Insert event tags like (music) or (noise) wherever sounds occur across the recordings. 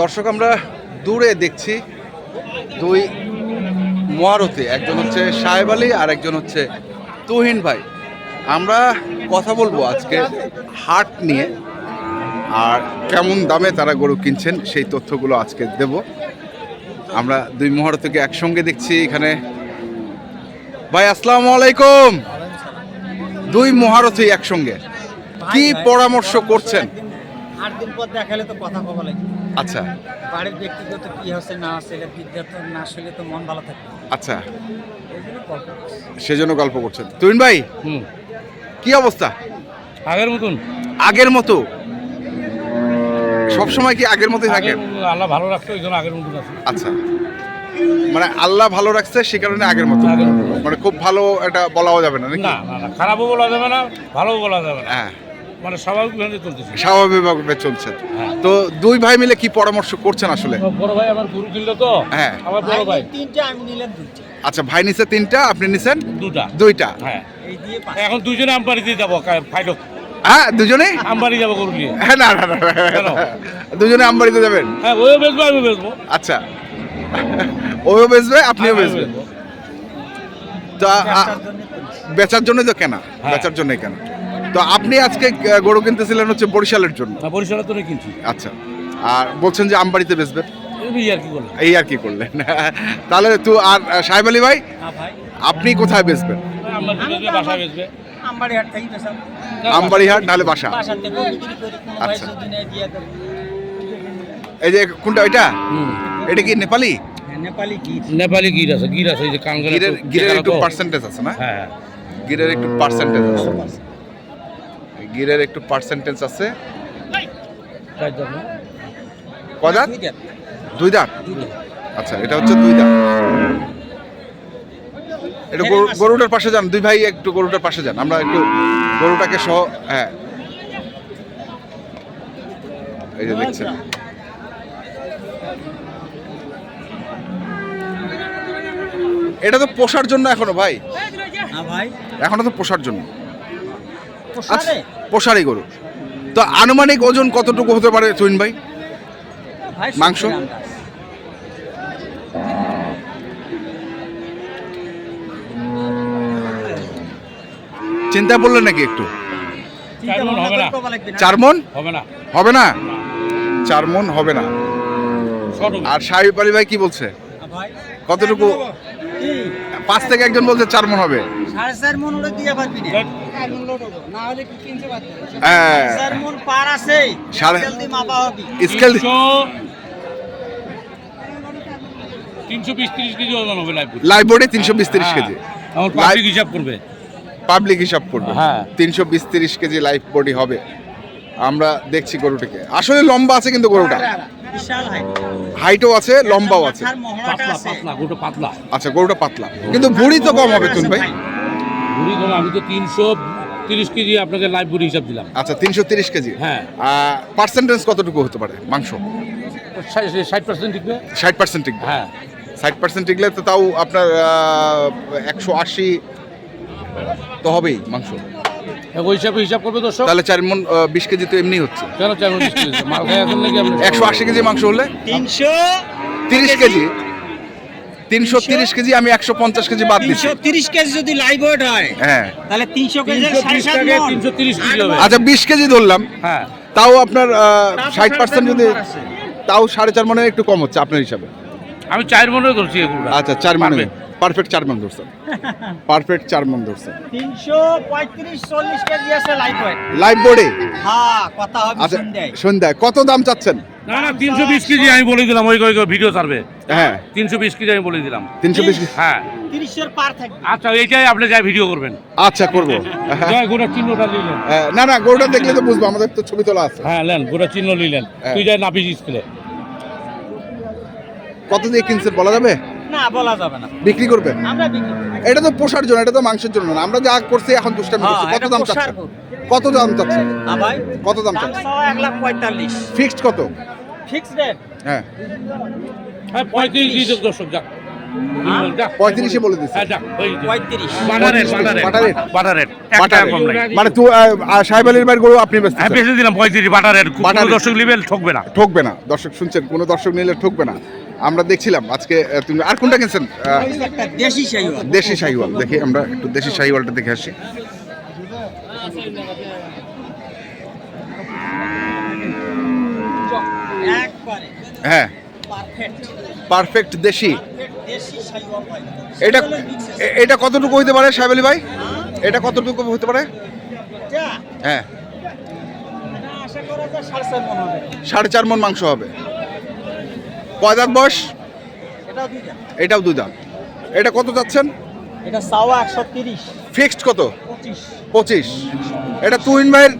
দর্শক, আমরা দূরে দেখছি দুই মহারথী একজন হচ্ছে সাহেব আলী আর একজন হচ্ছে তুহিন ভাই। আমরা কথা বলব আজকে হাট নিয়ে আর কেমন দামে তারা গরু কিনছেন সেই তথ্যগুলো আজকে দেব। আমরা দুই মহারথীকে একসঙ্গে দেখছি এখানে। ভাই, আসসালামু আলাইকুম। দুই মহারথী একসঙ্গে। কি পরামর্শ করছেন? আট দিন পর দেখালে তো কথা কবা লাগে আচ্ছা। বাড়ির ব্যক্তিগত কি হচ্ছে না হচ্ছে এটা বিদ্যাত না শুনলে তো মন ভালো থাকে আচ্ছা। এই জন্য গল্প করছি। সেজন্য গল্প করছেন তুহিন ভাই হুম। কি অবস্থা? আগের মতন। আগের মতো? সবসময় কি আগের মতোই আগের- আল্লাহ ভালো রাখছে ওই জন্য আগের মতন আছে। আচ্ছা। মানে আল্লাহ ভালো রাখছে সে কারণে আগের মতো। আগের মতো। মানে খুব ভালো এটা বলাও যাবে না না না না খারাপও বলা যাবে না ভালোও বলা যাবে না। হ্যাঁ। মানে স্বাভাবিকভাবে চলতেছে। স্বাভাবিকভাবে চলছে। হ্যাঁ। তো দুই ভাই মিলে কি পরামর্শ করছেন আসলে? বড় ভাই আমার গরু কিনলো তো? হ্যাঁ। আমার বড় ভাই। তিনটা আমি নিলাম দুইটা। আচ্ছা ভাই নিছে তিনটা আপনি নিছেন দুটা দুইটা? হ্যাঁ। এই দিয়ে পাঁচ এখন দুজনে আমবাড়িতে যাব ফাইটক হ্যাঁ দুজনেই? আমবাড়ি যাব গরু নিয়ে। হ্যাঁ না না না, দুজনে আমবাড়িতে যাবেন? হ্যাঁ ওইও বেচবো আমিও বেচবো। আচ্ছা। ওও বেচবে আপনিও বেচবেন। বেচবো। তা জন্য বেচার জন্যই তো কেনা। হ্যাঁ। বেচার জন্যই কেনা। তো আপনি আজকে গরু কিনতেছিলেন হচ্ছে বরিশালের জন্য। বরিশালের তো কিনছি। আচ্ছা। আর বলছেন যে আমবাড়িতে বেচবেন। এই আর কি করলাম। এই আর কি করলেন। (laughs) তাহলে তো আর সাহেব আলী ভাই আপনি কোথায় বেচবেন? আমার বেচবে বাসা বেচবে। আমবাড়ি হাট থেকে পেশাব আমবাড়ি হাট নাহলে বাসা। আচ্ছা। এই যে কোনটা ওইটা এটা কি নেপালি? হ্যাঁ, নেপালি গির। নেপালি গির আছে গির আছে এই যে কাঙ্গাল গিরের গিরের একটু পার্সেন্টেজ আছে না? হ্যাঁ। গিরের একটু পার্সেন্টেজ আছে। গিরের একটু পার্সেন্টেজ আছে। কদাত দুই দাঁত? আচ্ছা এটা হচ্ছে দুই দাঁত। এটা গরু- গরুটার পাশে যান। দুই ভাই একটু গরুটার পাশে যান। আমরা একটু গরুটাকে সহ হ্যাঁ। এই যে দেখছেন। এটা তো পোষার জন্য এখনও ভাই? না ভাই। এখনও তো পোষার জন্য। পোষারে? পোষারই গরু। তো আনুমানিক ওজন কতটুকু হতে পারে তুইন ভাই? মাংস? চিন্তা করলেন নাকি একটু? ভাবনা হবে না। চার মন হবে না। হবে না? চার মন হবে না। আর সাহেব আলী ভাই কি বলছে? কতটুকু কি? পাঁচ থেকে একজন বলছে চার মন হবে। সাড়ে চার মন দিয়ে পারবি না হ্যাঁ। স্কেল তিনশো বিশ কেজি ওজন হবে লাইফ লাইভ বোর্ডে তিনশো বিশ তিরিশ কেজি। পাবলিক হিসাব করবে। পাবলিক হিসাব করবে। হ্যাঁ। তিনশো বিশ তিরিশ কেজি লাইভ বডি হবে। আমরা দেখছি গরুটাকে। আসলে লম্বা আছে কিন্তু গরুটা। হাইটও আছে লম্বাও আছে। পাতলা পাতলা গোটা পাতলা। আচ্ছা গরুটা পাতলা। কিন্তু ভুড়ি তো কম হবে তুন ভাই। বুড়ি ধরো আমি তো তিনশো তিরিশ কেজি আপনাকে লাইভ বুড়ি হিসাব দিলাম। আচ্ছা তিনশো তিরিশ কেজি। হ্যাঁ। পার্সেন্টেজ কতটুকু হতে পারে মাংস? ষাট পার্সেন্ট টিকবে। ষাট পার্সেন্ট টিকবে। হ্যাঁ। ষাট পার্সেন্ট টিকলে তো তাও আপনার একশো আশি তো হবেই মাংস। ওই হিসাবে হিসাব করবে দর্শক। তাহলে চার মন বিশ কেজি তো এমনি হচ্ছে। কেন চার মণ বিশ কেজি? মাল খাই নাকি একশো আশি কেজি মাংস হলে? তিনশো তিরিশ কেজি? তিনশো তিরিশ কেজি আমি একশো পঞ্চাশ কেজি বাদ দিচ্ছি। তিরিশ কেজি যদি লাইভ ওয়েট হয় হ্যাঁ। তাহলে তিনশো কেজি তিনশো তিরিশ কেজি হবে। আচ্ছা বিশ কেজি ধরলাম। হ্যাঁ। তাও আপনার ষাট পার্সেন্ট যদি। তাও সাড়ে চার মনে একটু কম হচ্ছে আপনার হিসাবে। আমি চার মনে ধরছি আচ্ছা চার মনে. পারফেক্ট চার মন ধরছেন। পারফেক্ট চার মন ধরছেন। তিনশো পঁয়ত্রিশ চল্লিশ কেজি আছে লাইভ ওয়েট লাইভ বোর্ডে হ্যাঁ কথা হবে আচ্ছা সন্ধ্যায়। কত দাম চাচ্ছেন? না না তিনশো বিশ কেজি আমি বলে দিলাম ওই ওই ভিডিও সার্ভে হ্যাঁ। তিনশো বিশ কেজি আমি বলে দিলাম। তিনশো বিশ হ্যাঁ। তিরিশের পার থাকবে। আচ্ছা এইটাই আপনি যাই ভিডিও করবেন। আচ্ছা করব। জয় গোটা চিহ্নটা নিলেন হ্যাঁ, না না গরুটা দেখলে তো বুঝব আমাদের তো ছবি তোলা আছে। হ্যাঁ নেন গোটা চিহ্ন নিলেন হ্যাঁ। তুই যাই নাপিস স্কুলে। কত দিয়ে কিনছেন বলা যাবে? না বলা যাবে না। বিক্রি করবেন আমরা বিক্রি এটা তো পোষার জন্য এটা তো মাংসের জন্য না। আমরা যা করছি এখন দুষ্টামি হ্যাঁ, করছি। কত দাম গরু। কত দাম চাচ্ছেন? হ্যাঁ ভাই। কত দাম চাওয়া এক লাখ পঁয়তাল্লিশ। ফিক্সড কত? Fix rate? হ্যাঁ। হ্যাঁ পঁয়ত্রিশ দিন দর্শক যাক। পঁয়ত্রিশে বলে দিচ্ছে। মানে সাহেব আলীর বাড়ির গরু আপনি ব্যস্ত হ্যাঁ, দিলাম পঁয়ত্রিশ বাটারের দর্শক লিবেল ঠকবে না। ঠকবে না। দর্শক শুনছেন কোনো দর্শক নিলে ঠকবে না। আমরা দেখছিলাম আজকে তুমি আর কোনটা কিনছেন? দেশি শাহিওয়াল। দেশি শাহিওয়াল দেখি আমরা একটু দেশি শাহিওয়ালটা দেখে আসি। হ্যাঁ। পারফেক্ট। দেশি। এটা এটা কতটুকু হইতে পারে সাহেব আলী ভাই? এটা কতটুকু হতে পারে? হ্যাঁ। সাড়ে চার মন মাংস হবে। কয় দাঁত বয়স? এটাও দুই দাঁত। এটা কত যাচ্ছেন? এটা সাওয়া একশো তিরিশ। ফিক্সড কত? পঁচিশ। এটা তুহিন ভাইয়ের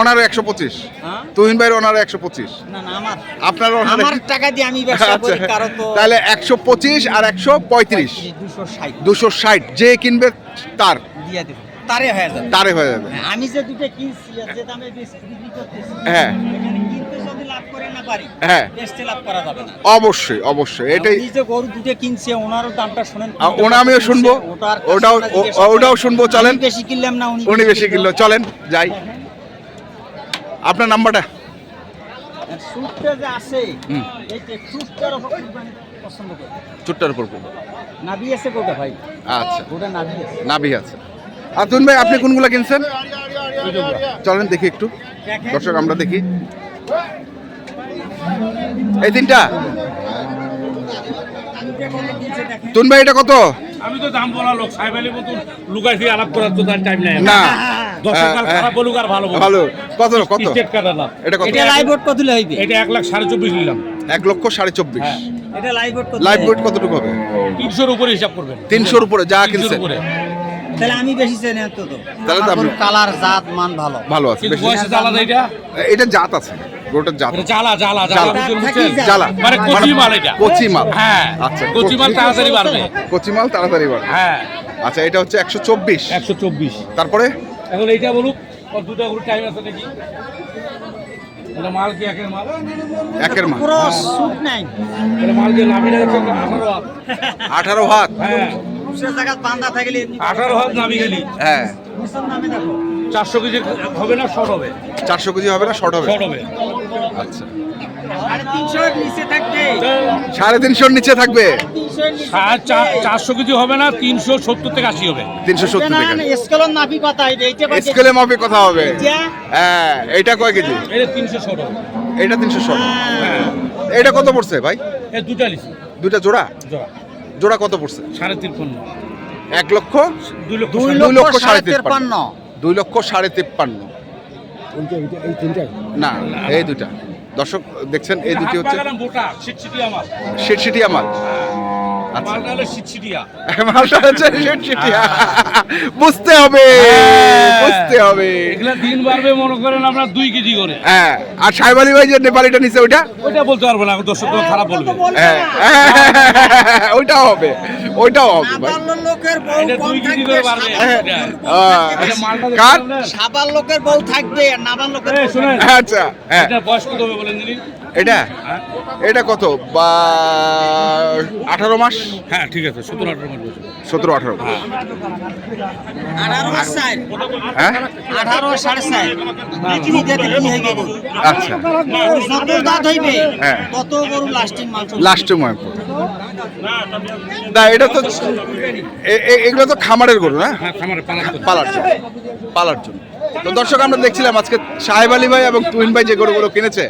অনারে একশো পঁচিশ। হ্যাঁ? তুহিন ভাইয়ের অনারে একশো পঁচিশ। আপনার অনারে টাকা দিয়ে আমি আচ্ছা। তাহলে একশো পঁচিশ আর একশো পঁয়ত্রিশ। দুশো ষাট। যে কিনবে তার। তারে হয়ে যাবে। তারে হয়ে যাবে। আমি যে দুটো কিনছি যে দামে বিক্রি করতেছি হ্যাঁ। পারি হ্যাঁ। বেচতে লাভ করা যাবে না। অবশ্যই অবশ্যই এটাই যে গরু দুটো কিনছে ওনারও দামটা শুনেন ওনা আমিও শুনব ওটাও ও- ওটাও শুনব চলেন। বেশি কিনলাম না উনি বেশি কিনলো চলেন যাই। আপনার নাম্বারটা? সুটটা যে আছে এই যে সুটটার ওপর কুরবানি পছন্দ করে। চুট্টার উপর নাভি আছে কোটা ভাই? আচ্ছা। ওটা নাভি আছে। নাভি আছে। আর তুন ভাই আপনি কোনগুলো কিনছেন? চলেন দেখি একটু। দর্শক আমরা দেখি। এই তিনটা? তুন ভাই এটা কত? আমি তো দাম বলা লোক সাহেব আলী মতন লুকাই দিয়ে আলাপ করার তো তার টাইম নেই না। দর্শক কাল খারাপ বলুক আর ভালো ভালো। কত কত? স্টেট কাটা না এটা কত? এটা লাইভ কত হইবে? এটা এক লাখ সাড়ে চব্বিশ নিলাম। এক লক্ষ সাড়ে চব্বিশ। এটা লাইভ কত লাইভ কতটুকু হবে? তিনশোর উপরে হিসাব করবেন। তিনশোর উপরে যা কিনছেন। তাহলে আমি বেশি চাই না তো। তাহলে কালার জাত মান ভালো। ভালো আছে বেশি বয়সে জ্বালা এটা। এটা জাত আছে। জাত জ্বালা জ্বালা জ্বালা। বুঝছেন? জ্বালা। মানে কচি মাল এটা। কচি মাল। হ্যাঁ আচ্ছা কচি মাল তাড়াতাড়ি বাড়বে। কচি মাল তাড়াতাড়ি বাড়বে। হ্যাঁ। আচ্ছা এটা হচ্ছে একশো চব্বিশ। একশো চব্বিশ। তারপরে? এখন এইটা বলুক দুটা করে টাইম আছে নাকি? এটা মাল কি একের মাল? একের মাল। পুরো সুট নাই। এটা মাল দিয়ে নামি না আঠারো হাত। আঠারো হাত। হ্যাঁ। জায়গা বান্ধা থাকলে এমনি আঠারো হাত নামি গেলি। হ্যাঁ। নিচের নামে দেখো। চারশো কেজি হবে না শর্ট হবে? চারশো কেজি হবে না শর্ট হবে? শর্ট হবে। আচ্ছা। সাড়ে তিনশোর নিচে থাকবে। চারশো কেজি হবে না তিনশো সত্তর থেকে আশি হবে। তিনশো সত্তর না, থেকে। না, স্কেলের নাভি কথা হইবে, এইটা বাদে- স্কেলে মাপে কথা হবে। হ্যাঁ এটা কয় কেজি? এটা তিনশো শর্ট এটা তিনশো শর্ট হ্যাঁ। এটা কত পড়ছে ভাই? দুটা জোড়া? জোড়া। জোড়া কত পড়ছে? সাড়ে তিপ্পান্ন এক লক্ষ? দুই লক্ষ সাড়ে তিপ্পান্ন। দুই লক্ষ সাড়ে তিপ্পান্ন না এই দুইটা। দর্শক দেখছেন এই দুটি হচ্ছে আমার। শিটশিটিয়া আচ্ছা মালটা হলো ছিটছিটিয়া (laughs) মালটা হচ্ছে শিটশিটিয়া বুঝতে হবে বুঝতে হবে। এগুলা দিন বাড়বে মনে করেন আমরা দুই কেজি করে। হ্যাঁ আর সাহেব আলী ভাই যে নেপালিটা নিছে ওইটা? ওইটা বলতে পারব না দর্শক খারাপ বলবে। হ্যাঁ। ওইটাও হবে ওইটাও হবে লোকের বউ কম থাকবে, করে হ্যাঁ। সাবাল লোকের বউ নাবাল লোকের আচ্ছা হ্যাঁ। এটা বয়স কত হবে বলেন এটা? হ্যাঁ? এটা কত? বা আঠারো মাস? হ্যাঁ ঠিক আছে সতেরো আঠারো মাস সতেরো আঠারো। মাস হ্যাঁ? কি হইবে আচ্ছা। হ্যাঁ। লাস্টিং ময়পুর না এটা তো এগুলো তো খামারের গরু না? হ্যাঁ পালার জন্য। পালার জন্য। তো দর্শক আমরা দেখছিলাম আজকে সাহেব আলী ভাই এবং তুহিন ভাই যে গরুগুলো কিনেছে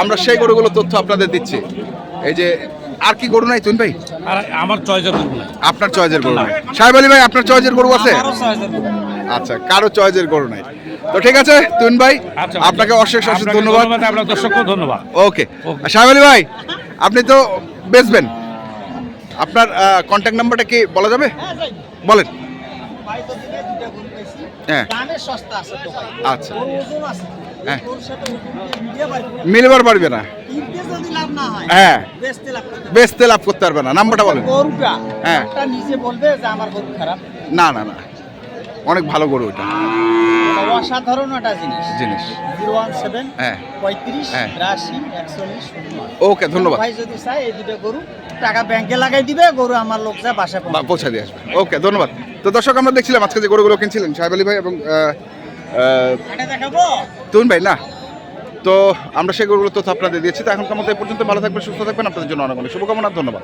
আমরা সেই গরুগুলো তথ্য আপনাদের দিচ্ছি। এই যে আর কি গরু নাই তুহিন ভাই? আমার চয়েসের না আপনার চয়েসের গরু নাই। সাহেব আলী ভাই আপনার চয়েসের গরু আছে? গরু। আচ্ছা কারও চয়েসের গরু নাই। তো ঠিক আছে তুহিন ভাই আচ্ছা। আপনাকে অশেষ অশেষ ধন্যবাদ আপনার দর্শককেও ধন্যবাদ। ওকে। সাহেব আলী ভাই আপনি তো বেচবেন। আপনার কন্ট্যাক্ট নাম্বারটা কি বলা যাবে? বলেন। হ্যাঁ। আচ্ছা। হ্যাঁ। মিলবার পারবে না। হয়, বেচতে লাভ করতে লাভ করতে পারবে না। নাম্বারটা বলেন। হ্যাঁ। নিজে বলবে যে আমার গরু খারাপ। না না না। অনেক ভালো গরু ওটা অসাধারণ একটা জিনিস। জিনিস। জিরো ওয়ান সেভেন হ্যাঁ। পঁয়ত্রিশ হ্যাঁ। বিরাশি একচল্লিশ ওকে ধন্যবাদ। ভাই যদি চাই এই দুটো গরু টাকা ব্যাংকে লাগাই দিবে গরু আমার লোক যা বাসায় বা পৌঁছে দিয়ে আসবে। ওকে ধন্যবাদ। তো দর্শক আমরা দেখছিলাম আজকে যে গরুগুলো কিনছিলেন সাহেব আলী ভাই এবং তুন ভাই না। তো আমরা সেই গরুগুলো তথ্য আপনাদের দিয়েছি। তো এখনকার মতো পর্যন্ত ভালো থাকবেন সুস্থ থাকবেন। আপনাদের জন্য অনেক অনেক শুভকামনা ধন্যবাদ।